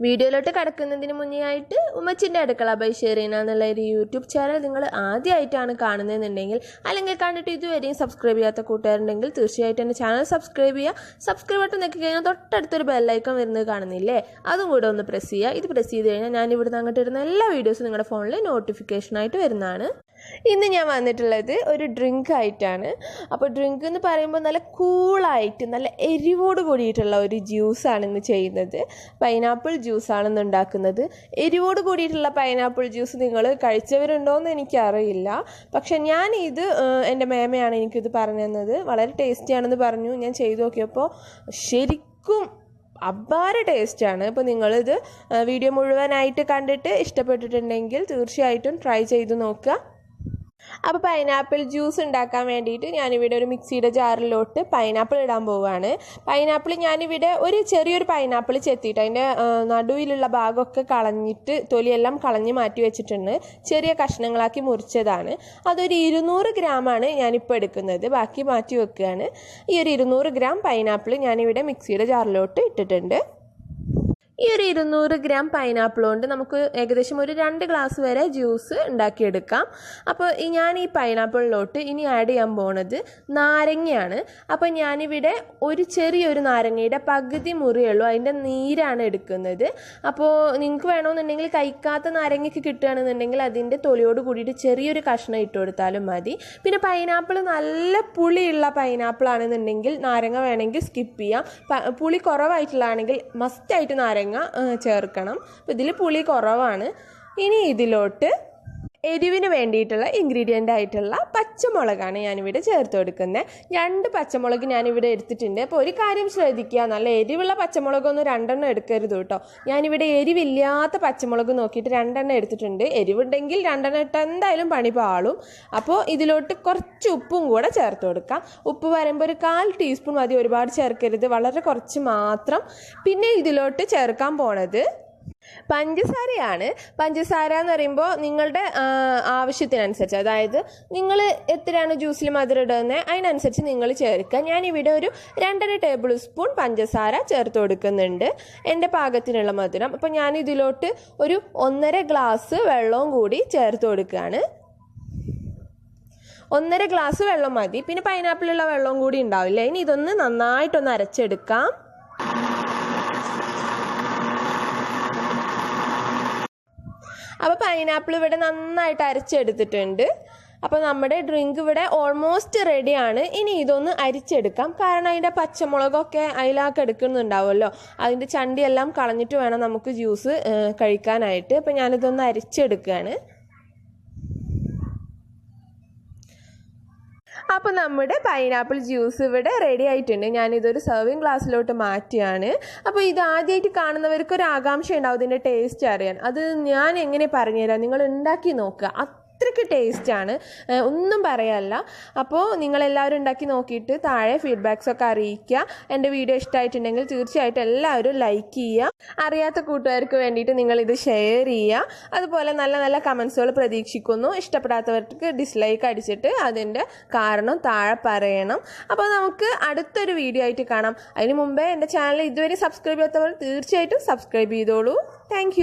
വീഡിയോയിലോട്ട് കിടക്കുന്നതിന് മുന്നേ ആയിട്ട് ഉമ്മച്ചിന്റെ അടുക്കള ബൈ ഷെറീന എന്നുള്ള ഒരു യൂട്യൂബ് ചാനൽ നിങ്ങൾ ആദ്യമായിട്ടാണ് കാണുന്നതെന്നുണ്ടെങ്കിൽ അല്ലെങ്കിൽ കണ്ടിട്ട് ഇതുവരെയും സബ്സ്ക്രൈബ് ചെയ്യാത്ത കൂട്ടുകാരുണ്ടെങ്കിൽ തീർച്ചയായിട്ടും എന്റെ ചാനൽ സബ്സ്ക്രൈബ് ചെയ്യുക. സബ്സ്ക്രൈബ് ബട്ടൺ നോക്കി കഴിഞ്ഞാൽ തൊട്ടടുത്തൊരു ബെല്ലൈക്കൺ വരുന്നത് കാണുന്നില്ലേ? അതും കൂടെ ഒന്ന് പ്രസ് ചെയ്യുക. ഇത് പ്രസ് ചെയ്ത് കഴിഞ്ഞാൽ ഞാൻ ഇവിടുന്ന് അങ്ങോട്ട് ഇടുന്ന എല്ലാ വീഡിയോസും നിങ്ങളുടെ ഫോണിൽ നോട്ടിഫിക്കേഷനായിട്ട് വരുന്നതാണ്. ഇന്ന് ഞാൻ വന്നിട്ടുള്ളത് ഒരു ഡ്രിങ്ക് ആയിട്ടാണ്. അപ്പോൾ ഡ്രിങ്ക് എന്ന് പറയുമ്പോൾ നല്ല കൂളായിട്ട് നല്ല എരിവോട് കൂടിയിട്ടുള്ള ഒരു ജ്യൂസാണ് ഇന്ന് ചെയ്യുന്നത്. പൈനാപ്പിൾ ജ്യൂസാണ് ഇന്ന് ഉണ്ടാക്കുന്നത്. എരിവോട് കൂടിയിട്ടുള്ള പൈനാപ്പിൾ ജ്യൂസ് നിങ്ങൾ കഴിച്ചവരുണ്ടോ എന്ന് എനിക്കറിയില്ല. പക്ഷെ ഞാൻ ഇത് എന്റെ മേമയാണ് എനിക്കിത് പറഞ്ഞു തന്നത്. വളരെ ടേസ്റ്റിയാണെന്ന് പറഞ്ഞു. ഞാൻ ചെയ്തു നോക്കിയപ്പോൾ ശരിക്കും അപാര ടേസ്റ്റാണ് അപ്പോൾ നിങ്ങളിത് വീഡിയോ മുഴുവനായിട്ട് കണ്ടിട്ട് ഇഷ്ടപ്പെട്ടിട്ടുണ്ടെങ്കിൽ തീർച്ചയായിട്ടും ട്രൈ ചെയ്ത് നോക്കുക. അപ്പോൾ പൈനാപ്പിൾ ജ്യൂസ് ഉണ്ടാക്കാൻ വേണ്ടിയിട്ട് ഞാനിവിടെ ഒരു മിക്സിയുടെ ജാറിലോട്ട് പൈനാപ്പിൾ ഇടാൻ പോവുകയാണ് പൈനാപ്പിൾ ഞാനിവിടെ ഒരു ചെറിയൊരു പൈനാപ്പിൾ ചെത്തിയിട്ട് അതിന്റെ നടുവിലുള്ള ഭാഗമൊക്കെ കളഞ്ഞിട്ട് തൊലിയെല്ലാം കളഞ്ഞ് മാറ്റി വെച്ചിട്ടുണ്ട്. ചെറിയ കഷ്ണങ്ങളാക്കി മുറിച്ചതാണ്. അതൊരു ഇരുന്നൂറ് ഗ്രാമാണ് ഞാനിപ്പോൾ എടുക്കുന്നത്. ബാക്കി മാറ്റി വെക്കുകയാണ്. ഈ ഒരു ഇരുന്നൂറ് ഗ്രാം പൈനാപ്പിൾ ഞാനിവിടെ മിക്സിയുടെ ജാറിലോട്ട് ഇട്ടിട്ടുണ്ട്. ഈ ഒരു ഇരുന്നൂറ് ഗ്രാം പൈനാപ്പിൾ കൊണ്ട് നമുക്ക് ഏകദേശം ഒരു രണ്ട് ഗ്ലാസ് വരെ ജ്യൂസ് ഉണ്ടാക്കിയെടുക്കാം. അപ്പോൾ ഞാൻ ഈ പൈനാപ്പിളിലോട്ട് ഇനി ആഡ് ചെയ്യാൻ പോണത് നാരങ്ങയാണ്. അപ്പോൾ ഞാനിവിടെ ഒരു ചെറിയൊരു നാരങ്ങയുടെ പകുതി മുറിയുള്ളൂ. അതിന്റെ നീരാണ് എടുക്കുന്നത്. അപ്പോൾ നിങ്ങൾക്ക് വേണമെന്നുണ്ടെങ്കിൽ കഴിക്കാത്ത നാരങ്ങയ്ക്ക് കിട്ടുകയാണെന്നുണ്ടെങ്കിൽ അതിന്റെ തൊലിയോട് കൂടിയിട്ട് ചെറിയൊരു കഷ്ണം ഇട്ട് കൊടുത്താലും മതി. പിന്നെ പൈനാപ്പിൾ നല്ല പുളിയുള്ള പൈനാപ്പിൾ ആണെന്നുണ്ടെങ്കിൽ നാരങ്ങ വേണമെങ്കിൽ സ്കിപ്പ് ചെയ്യാം. പുളി കുറവായിട്ടുള്ളതാണെങ്കിൽ മസ്റ്റായിട്ട് നാരങ്ങ ആ, ചേർക്കണം. അപ്പോൾ ഇതിൽ പുളി കുറവാണ്. ഇനി ഇതിലോട്ട് എരിവിന് വേണ്ടിയിട്ടുള്ള ഇൻഗ്രീഡിയന്റ് ആയിട്ടുള്ള പച്ചമുളകാണ് ഞാനിവിടെ ചേർത്ത് കൊടുക്കുന്നത്. രണ്ട് പച്ചമുളക് ഞാനിവിടെ എടുത്തിട്ടുണ്ട്. അപ്പോൾ ഒരു കാര്യം ശ്രദ്ധിക്കുക. നല്ല എരിവുള്ള പച്ചമുളകൊന്നും രണ്ടെണ്ണം എടുക്കരുത് കേട്ടോ. ഞാനിവിടെ എരിവില്ലാത്ത പച്ചമുളക് നോക്കിയിട്ട് രണ്ടെണ്ണം എടുത്തിട്ടുണ്ട്. എരിവുണ്ടെങ്കിൽ രണ്ടെണ്ണം ഇട്ട് എന്തായാലും പണി പാളും. അപ്പോൾ ഇതിലോട്ട് കുറച്ച് ഉപ്പും കൂടെ ചേർത്ത് കൊടുക്കാം. ഉപ്പ് വരുമ്പോൾ ഒരു കാൽ ടീസ്പൂൺ മതി. ഒരുപാട് ചേർക്കരുത്. വളരെ കുറച്ച് മാത്രം. പിന്നെ ഇതിലോട്ട് ചേർക്കാൻ പോണത് പഞ്ചസാരയാണ്. പഞ്ചസാര എന്ന് പറയുമ്പോൾ നിങ്ങളുടെ ആവശ്യത്തിനനുസരിച്ച് അതായത് നിങ്ങൾ എത്രയാണ് ജ്യൂസിൽ മധുരം ഇടുന്നത് അതിനനുസരിച്ച് നിങ്ങൾ ചേർക്കുക. ഞാനിവിടെ ഒരു രണ്ടര ടേബിൾ സ്പൂൺ പഞ്ചസാര ചേർത്ത് കൊടുക്കുന്നുണ്ട്. എന്റെ പാകത്തിനുള്ള മധുരം. അപ്പോൾ ഞാൻ ഇതിലോട്ട് ഒരു ഒന്നര ഗ്ലാസ് വെള്ളവും കൂടി ചേർത്ത് കൊടുക്കുകയാണ്. ഒന്നര ഗ്ലാസ് വെള്ളം മതി. പിന്നെ പൈനാപ്പിളുള്ള വെള്ളവും കൂടി ഉണ്ടാവില്ല? ഇനി ഇതൊന്ന് നന്നായിട്ടൊന്ന് അരച്ചെടുക്കാം. അപ്പോൾ പൈനാപ്പിൾ ഇവിടെ നന്നായിട്ട് അരച്ചെടുത്തിട്ടുണ്ട്. അപ്പോൾ നമ്മുടെ ഡ്രിങ്ക് ഇവിടെ ഓൾമോസ്റ്റ് റെഡിയാണ് ഇനി ഇതൊന്ന് അരിച്ചെടുക്കാം. കാരണം അതിന്റെ പച്ചമുളകൊക്കെ അതിലാക്കി എടുക്കുന്നുണ്ടാവുമല്ലോ. അതിന്റെ ചണ്ടിയെല്ലാം കളഞ്ഞിട്ട് വേണം നമുക്ക് ജ്യൂസ് കഴിക്കാനായിട്ട്. അപ്പോൾ ഞാനിതൊന്ന് അരിച്ചെടുക്കുകയാണ്. അപ്പോൾ നമ്മുടെ പൈനാപ്പിൾ ജ്യൂസ് ഇവിടെ റെഡി ആയിട്ടുണ്ട്. ഞാനിതൊരു സെർവിങ് ഗ്ലാസ്സിലോട്ട് മാറ്റിയാണ്. അപ്പോൾ ഇത് ആദ്യമായിട്ട് കാണുന്നവർക്ക് ഒരു ആകാംക്ഷ ഉണ്ടാവും ഇതിന്റെ ടേസ്റ്റ് അറിയാൻ. അത് ഞാൻ എങ്ങനെ പറഞ്ഞുതരാം? നിങ്ങൾ ഉണ്ടാക്കി നോക്കുക. അത്രയ്ക്ക് ടേസ്റ്റാണ് ഒന്നും പറയാനല്ല അപ്പോൾ നിങ്ങളെല്ലാവരും ഉണ്ടാക്കി നോക്കിയിട്ട് താഴെ ഫീഡ്ബാക്സ് ഒക്കെ അറിയിക്കുക. എന്റെ വീഡിയോ ഇഷ്ടമായിട്ടുണ്ടെങ്കിൽ തീർച്ചയായിട്ടും എല്ലാവരും ലൈക്ക് ചെയ്യുക. അറിയാത്ത കൂട്ടുകാർക്ക് വേണ്ടിയിട്ട് നിങ്ങളിത് ഷെയർ ചെയ്യുക. അതുപോലെ നല്ല നല്ല കമൻസുകൾ പ്രതീക്ഷിക്കുന്നു. ഇഷ്ടപ്പെടാത്തവർക്ക് ഡിസ്ലൈക്ക് അടിച്ചിട്ട് അതിന്റെ കാരണം താഴെ പറയണം. അപ്പോൾ നമുക്ക് അടുത്തൊരു വീഡിയോ ആയിട്ട് കാണാം. അതിന് മുമ്പേ എന്റെ ചാനൽ ഇതുവരെ സബ്സ്ക്രൈബ് ചെയ്യാത്തവർ തീർച്ചയായിട്ടും സബ്സ്ക്രൈബ് ചെയ്തോളൂ. താങ്ക്